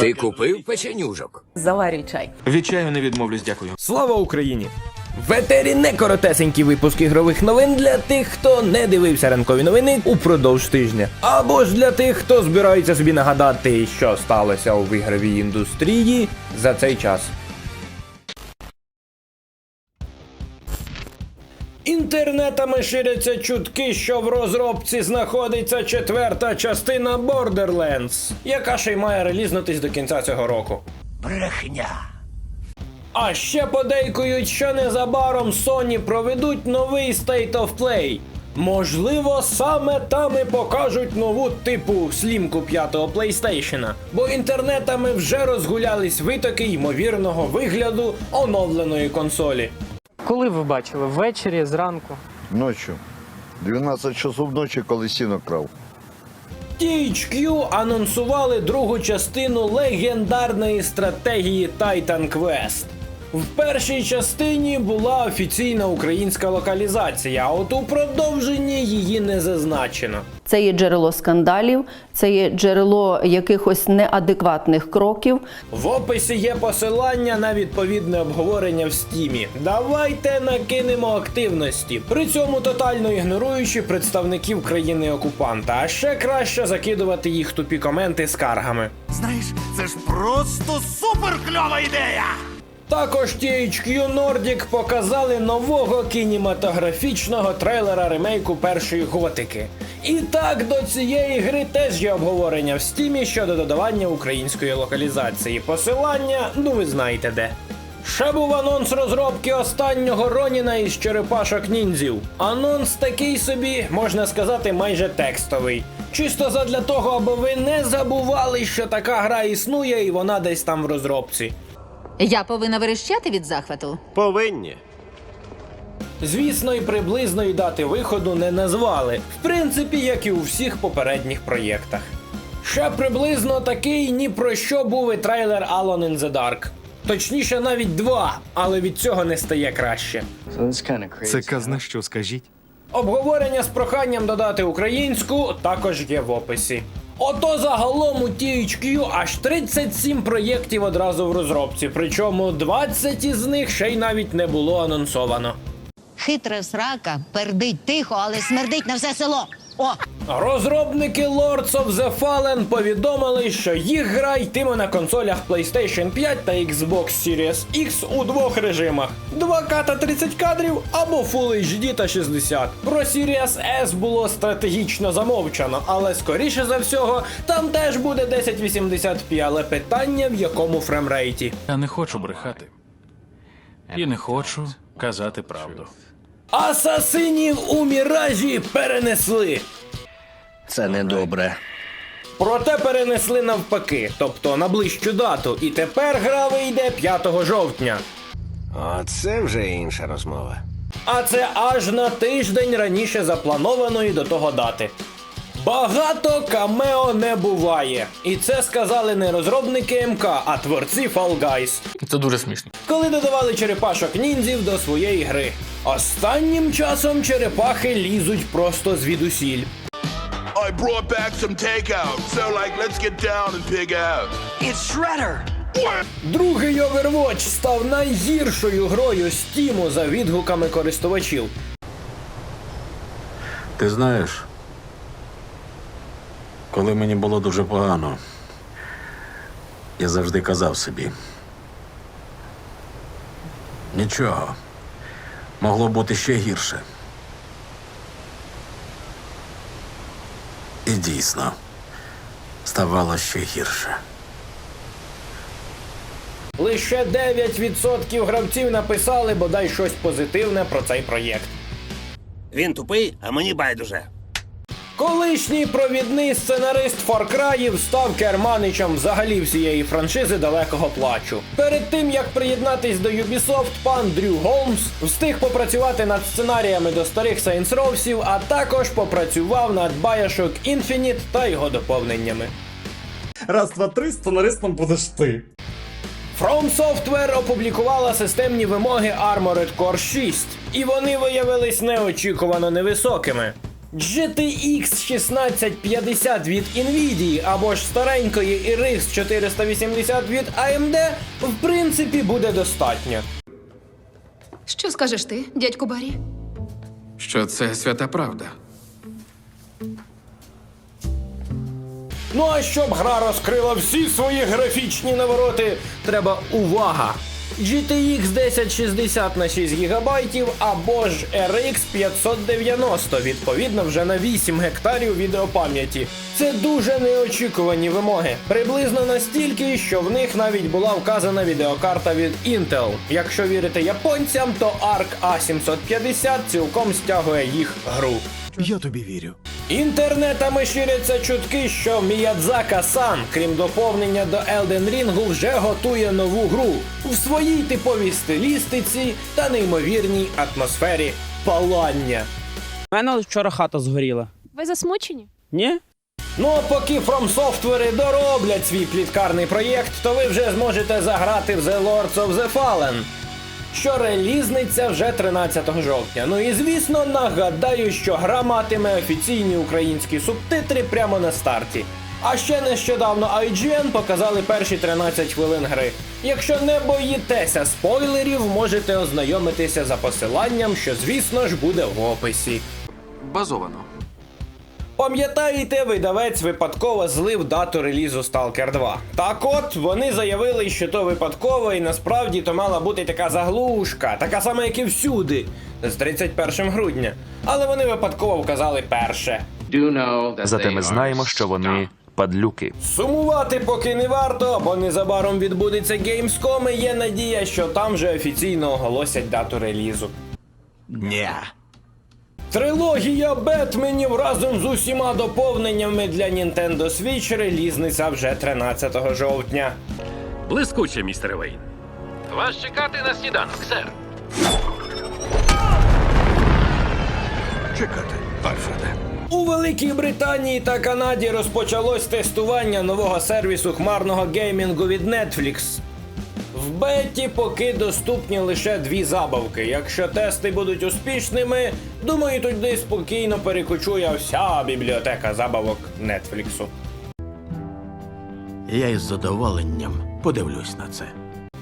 Ти купив печенюжок? Заварюй чай. Від чаю не відмовлюсь, дякую. Слава Україні! В етері не коротесенький випуск ігрових новин для тих, хто не дивився ранкові новини упродовж тижня. Або ж для тих, хто збирається собі нагадати, що сталося у ігровій індустрії за цей час. Інтернетами ширяться чутки, що в розробці знаходиться четверта частина Borderlands, яка ще й має релізнутись до кінця цього року. Брехня. А ще подейкують, що незабаром Sony проведуть новий State of Play. Можливо, саме там і покажуть нову типу слімку п'ятого PlayStation. Бо інтернетами вже розгулялись витоки ймовірного вигляду оновленої консолі. Коли ви бачили? Ввечері, зранку? Ночі. 12 часов ночі, коли сіно крав. THQ анонсували другу частину легендарної стратегії Titan Quest. В першій частині була офіційна українська локалізація, а от у продовженні її не зазначено. Це є джерело скандалів, це є джерело якихось неадекватних кроків. В описі є посилання на відповідне обговорення в стімі. Давайте накинемо активності, при цьому тотально ігноруючи представників країни окупанта. А ще краще закидувати їх тупі коменти скаргами. Знаєш, це ж просто супер кльова ідея! Також THQ Nordic показали нового кінематографічного трейлера ремейку першої готики. І так до цієї гри теж є обговорення в стімі щодо додавання української локалізації. Посилання, ну ви знаєте де. Ще був анонс розробки останнього Роніна із черепашок ніндзів. Анонс такий собі, можна сказати, майже текстовий. Чисто задля того, аби ви не забували, що така гра існує і вона десь там в розробці. Я повинна верещати від захвату. Повинні. Звісно, і приблизної дати виходу не назвали, в принципі, як і у всіх попередніх проєктах. Ще приблизно такий ні про що був і трейлер Alone in the Dark. Точніше, навіть два, але від цього не стає краще. Це казна що, скажіть? Обговорення з проханням додати українську також є в описі. Ото загалом у THQ аж 37 проєктів одразу в розробці, причому 20 із них ще й навіть не було анонсовано. Хитра срака пердить тихо, але смердить на все село. О! Розробники Lords of the Fallen повідомили, що їх гра йтиме на консолях PlayStation 5 та Xbox Series X у двох режимах: 2К та 30 кадрів або Full HD та 60. Про Series S було стратегічно замовчано, але скоріше за всього там теж буде 1080p, але питання в якому фремрейті. Я не хочу брехати. І не хочу казати правду. Асасинів у Міражі перенесли. Це недобре. Проте перенесли навпаки, тобто на ближчу дату, і тепер гра вийде 5 жовтня. Оце вже інша розмова. А це аж на тиждень раніше запланованої до того дати. Багато камео не буває. І це сказали не розробники МК, а творці Fall Guys, Це дуже смішно. коли додавали черепашок ніндзів до своєї гри. Останнім часом черепахи лізуть просто звідусіль. I brought back some takeout, so like let's get down and pig out. It's Shredder! Другий Overwatch став найгіршою грою Стіму за відгуками користувачів. Ти знаєш, коли мені було дуже погано, я завжди казав собі. Нічого, могло бути ще гірше. І дійсно, ставало ще гірше. Лише 9% гравців написали бодай щось позитивне про цей проєкт. Він тупий, а мені байдуже. Колишній провідний сценарист Фаркраїв став керманичем взагалі всієї франшизи далекого плачу. Перед тим як приєднатись до Ubisoft, пан Дрю Голмс встиг попрацювати над сценаріями до старих Saints Rowsів, а також попрацював над Bioshock Infinite та його доповненнями. Раз, два, три, сценаристом будеш ти. From Software опублікувала системні вимоги Armored Core 6, і вони виявились неочікувано невисокими. GTX 1650 від Nvidia або ж старенької RX 480 від AMD в принципі буде достатньо. Що скажеш ти, дядьку Барі? Що це свята правда. Ну а щоб гра розкрила всі свої графічні навороти, треба увага! GTX 1060 на 6 ГБ або ж RX 590, відповідно вже на 8 гектарів відеопам'яті. Це дуже неочікувані вимоги. Приблизно настільки, що в них навіть була вказана відеокарта від Intel. Якщо вірити японцям, то ARC A750 цілком стягує їх гру. Я тобі вірю. Інтернетами ширяться чутки, що Міядзака Сан, крім доповнення до Elden Ring, вже готує нову гру в своїй типовій стилістиці та неймовірній атмосфері палання. У мене вчора хата згоріла. Ви засмучені? Ні? Ну а поки From Software дороблять свій пліткарний проєкт, то ви вже зможете заграти в The Lords of the Fallen, що релізниться вже 13 жовтня. Ну і звісно, нагадаю, що гра матиме офіційні українські субтитри прямо на старті. А ще нещодавно IGN показали перші 13 хвилин гри. Якщо не боїтеся спойлерів, можете ознайомитися за посиланням, що звісно ж буде в описі. Базовано. Пам'ятаєте, видавець випадково злив дату релізу Stalker 2. Так от вони заявили, що то випадково, і насправді то мала бути така заглушка, така сама, як і всюди, з 31 грудня. Але вони випадково вказали перше. Зате ми знаємо, що вони падлюки. Сумувати поки не варто, бо незабаром відбудеться Gamescom і є надія, що там вже офіційно оголосять дату релізу. Ня. Трилогія Бетменів разом з усіма доповненнями для Nintendo Switch релізниця вже 13 жовтня. Блискуче, містер Вейн. Вас чекати на сніданок, сер. Чекати, Альфреде. У Великій Британії та Канаді розпочалось тестування нового сервісу хмарного геймінгу від Netflix. В беті поки доступні лише дві забавки. Якщо тести будуть успішними, думаю, туди спокійно перекочує вся бібліотека забавок Нетфліксу. Я із задоволенням подивлюсь на це.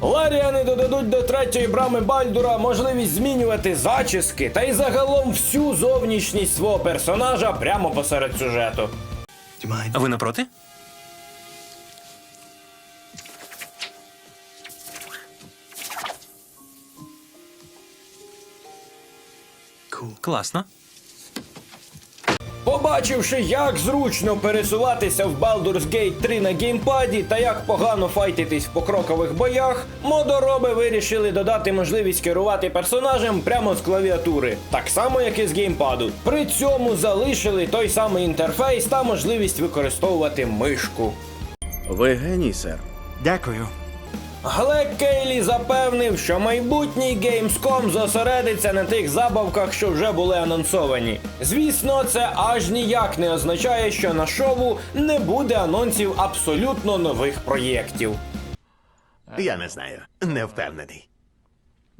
Ларіани додадуть до третьої брами Бальдура можливість змінювати зачіски та й загалом всю зовнішність свого персонажа прямо посеред сюжету. А ви не Класно. Побачивши, як зручно пересуватися в Baldur's Gate 3 на геймпаді та як погано файтитись в покрокових боях, модороби вирішили додати можливість керувати персонажем прямо з клавіатури, так само як і з геймпаду. При цьому залишили той самий інтерфейс та можливість використовувати мишку. Ви геній, сер. Дякую. Глек Кейлі запевнив, що майбутній Gamescom зосередиться на тих забавках, що вже були анонсовані. Звісно, це аж ніяк не означає, що на шоу не буде анонсів абсолютно нових проєктів. Я не знаю, не впевнений.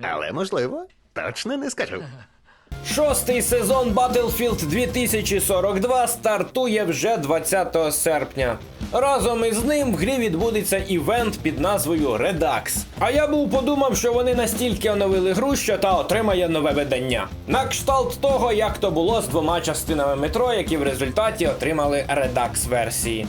Але можливо, точно не скажу. Шостий сезон Battlefield 2042 стартує вже 20 серпня. Разом із ним в грі відбудеться івент під назвою Redux. А я був подумав, що вони настільки оновили гру, що та отримає нове видання. На кшталт того, як то було з двома частинами метро, які в результаті отримали Redux версії.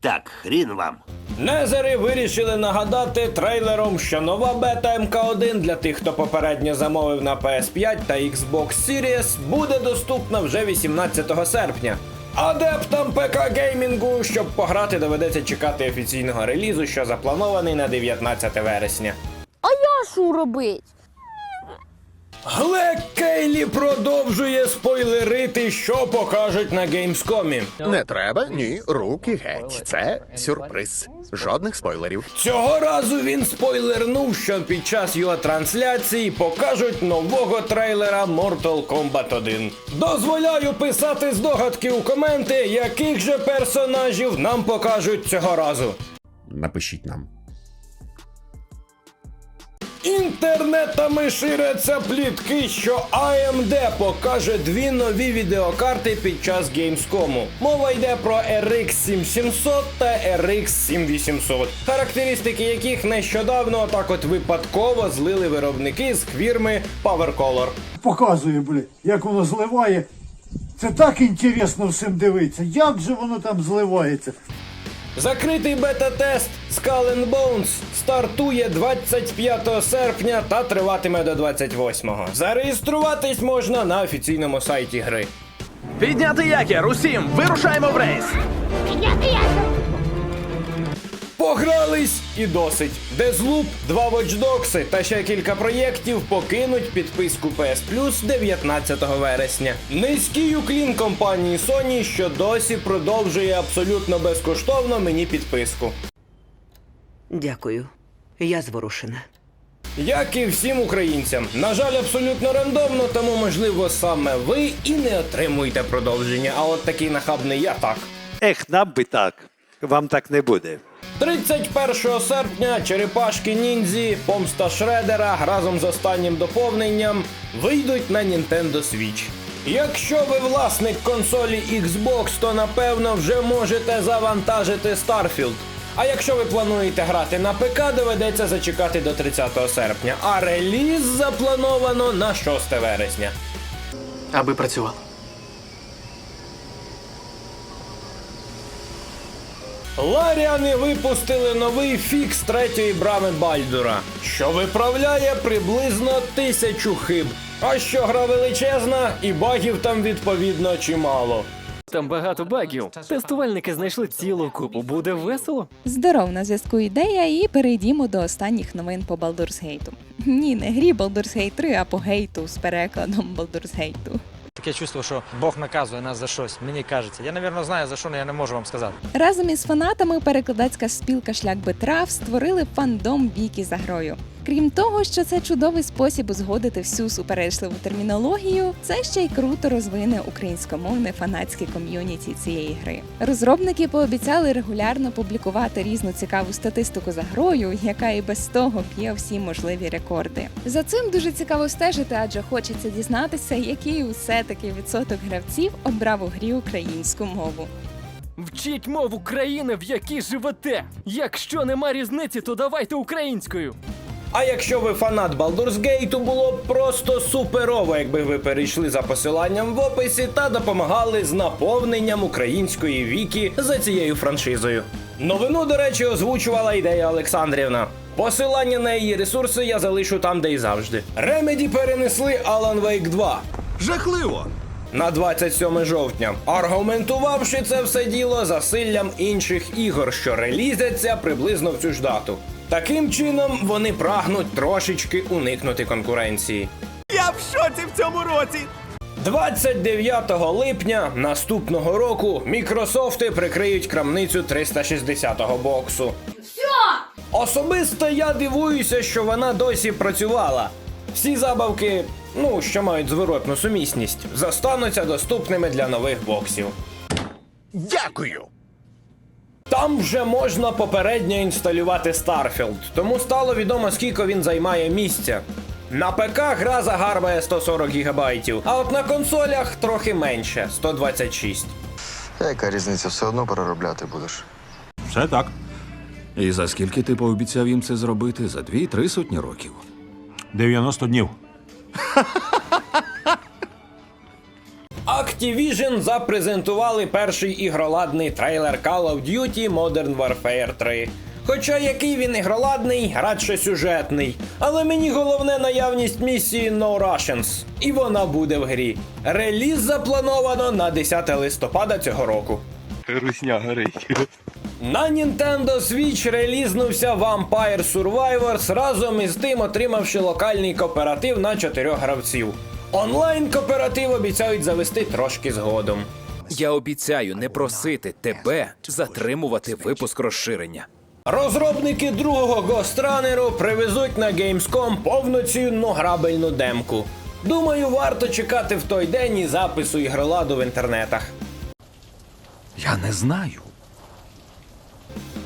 Так, хрін вам. Незери вирішили нагадати трейлером, що нова бета МК1 для тих, хто попередньо замовив на PS5 та Xbox Series, буде доступна вже 18 серпня. Адептам ПК геймінгу, щоб пограти, доведеться чекати офіційного релізу, що запланований на 19 вересня. А я що робить? Глек Кейлі продовжує спойлерити, що покажуть на геймскомі. Не треба, ні, руки геть. Це сюрприз. Жодних спойлерів. Цього разу він спойлернув, що під час його трансляції покажуть нового трейлера Mortal Kombat 1. Дозволяю писати здогадки у коменти, яких же персонажів нам покажуть цього разу. Напишіть нам. Інтернетами ширяться плітки, що AMD покаже дві нові відеокарти під час Gamescom. Мова йде про RX 7700 та RX 7800, характеристики яких нещодавно так от випадково злили виробники з фірми PowerColor. Показує, блядь, як воно зливає. Це так інтересно всім дивитися. Як же воно там зливається? Закритий бета-тест Skull and Bones стартує 25 серпня та триватиме до 28-го. Зареєструватись можна на офіційному сайті гри. Підняти якір! Усім! Вирушаємо в рейс! Погрались і досить. Deathloop, два Watch Dogs та ще кілька проєктів покинуть підписку PS Plus 19 вересня. Низький уклін компанії Sony, що досі продовжує абсолютно безкоштовно мені підписку. Дякую. Я зворушена. Як і всім українцям. На жаль, абсолютно рандомно, тому можливо саме ви і не отримуєте продовження. А от такий нахабний я так. Ех, нам би так. Вам так не буде. 31 серпня черепашки ніндзі, помста Шредера разом з останнім доповненням вийдуть на Nintendo Switch. Якщо ви власник консолі Xbox, то напевно вже можете завантажити Starfield. А якщо ви плануєте грати на ПК, доведеться зачекати до 30 серпня, а реліз заплановано на 6 вересня. Аби працював. Ларіани випустили новий фікс третьої брами Бальдура, що виправляє приблизно тисячу хиб. А що гра величезна, і багів там відповідно чимало. Там багато багів. Тестувальники знайшли цілу купу. Буде весело. Здоров, на зв'язку ідея, і перейдімо до останніх новин по Baldur's Gate. Ні, не грі Baldur's Gate 3, а по гейту з перекладом Baldur's Gate. Таке чувство, що Бог наказує нас за щось. Мені кажеться. Я, напевно, знаю за що, але я не можу вам сказати. Разом із фанатами перекладацька спілка Шлях Бетрав створили фандом віки за грою. Крім того, що це чудовий спосіб узгодити всю суперечливу термінологію, це ще й круто розвине українськомовне фанатське ком'юніті цієї гри. Розробники пообіцяли регулярно публікувати різну цікаву статистику за грою, яка і без того б'є всі можливі рекорди. За цим дуже цікаво стежити, адже хочеться дізнатися, який усе таки відсоток гравців обрав у грі українську мову. Вчіть мову країни, в якій живете. Якщо нема різниці, то давайте українською. А якщо ви фанат Baldur's Gate, було б просто суперово, якби ви перейшли за посиланням в описі та допомагали з наповненням української віки за цією франшизою. Новину, до речі, озвучувала ідея Олександрівна. Посилання на її ресурси я залишу там, де й завжди. Ремеді перенесли Alan Wake 2 Жахливо! на 27 жовтня, аргументувавши це все діло засиллям інших ігор, що релізяться приблизно в цю ж дату. Таким чином вони прагнуть трошечки уникнути конкуренції. Я в шоці в цьому році! 29 липня наступного року Мікрософти прикриють крамницю 360-го боксу. Особисто я дивуюся, що вона досі працювала. Всі забавки, ну що мають зворотну сумісність, зостануться доступними для нових боксів. Дякую! Там вже можна попередньо інсталювати Starfield, тому стало відомо, скільки він займає місця. На ПК гра загарбає 140 ГБ, а от на консолях трохи менше 126. Яка різниця, все одно переробляти будеш. Все так. І за скільки ти пообіцяв їм це зробити? За дві-три сотні років. 90 днів. Activision запрезентували перший ігроладний трейлер Call of Duty Modern Warfare 3. Хоча який він ігроладний, радше сюжетний. Але мені головне наявність місії No Russians. І вона буде в грі. Реліз заплановано на 10 листопада цього року. Русня горить. На Nintendo Switch релізнувся Vampire Survivors разом із тим отримавши локальний кооператив на чотирьох гравців. Онлайн кооператив обіцяють завести трошки згодом. Я обіцяю не просити тебе затримувати випуск розширення. Розробники другого Ghost привезуть на Gamescom повноцінну грабельну демку. Думаю, варто чекати в той день і запису ігроладу в інтернетах. Я не знаю.